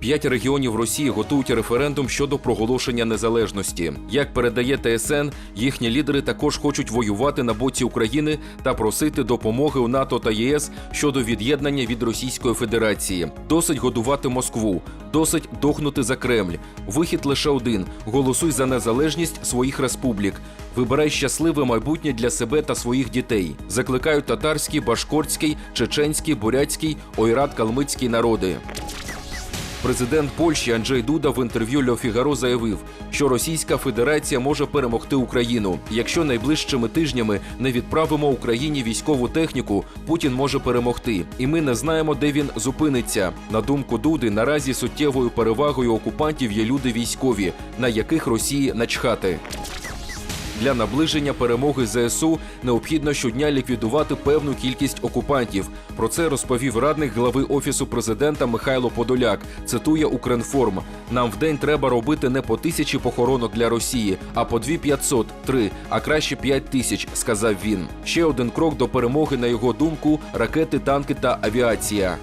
П'ять регіонів Росії готують референдум щодо проголошення незалежності. Як передає ТСН, їхні лідери також хочуть воювати на боці України та просити допомоги у НАТО та ЄС щодо від'єднання від Російської Федерації. Досить годувати Москву, досить дохнути за Кремль. Вихід лише один: голосуй за незалежність своїх республік. Вибирай щасливе майбутнє для себе та своїх дітей. Закликають татарський, башкортський, чеченський, бурятський, ойрат, калмицький народи. Президент Польщі Анджей Дуда в інтерв'ю Льо Фігаро заявив, що Російська Федерація може перемогти Україну. Якщо найближчими тижнями не відправимо Україні військову техніку, Путін може перемогти, і ми не знаємо, де він зупиниться. На думку Дуди, наразі суттєвою перевагою окупантів є люди військові, на яких Росії начхати. Для наближення перемоги ЗСУ необхідно щодня ліквідувати певну кількість окупантів. Про це розповів радник глави офісу президента Михайло Подоляк. Цитує Укрінформ: нам в день треба робити не по тисячі похоронок для Росії, а по дві 500, три, а краще п'ять тисяч, сказав він. Ще один крок до перемоги, на його думку, ракети, танки та авіація.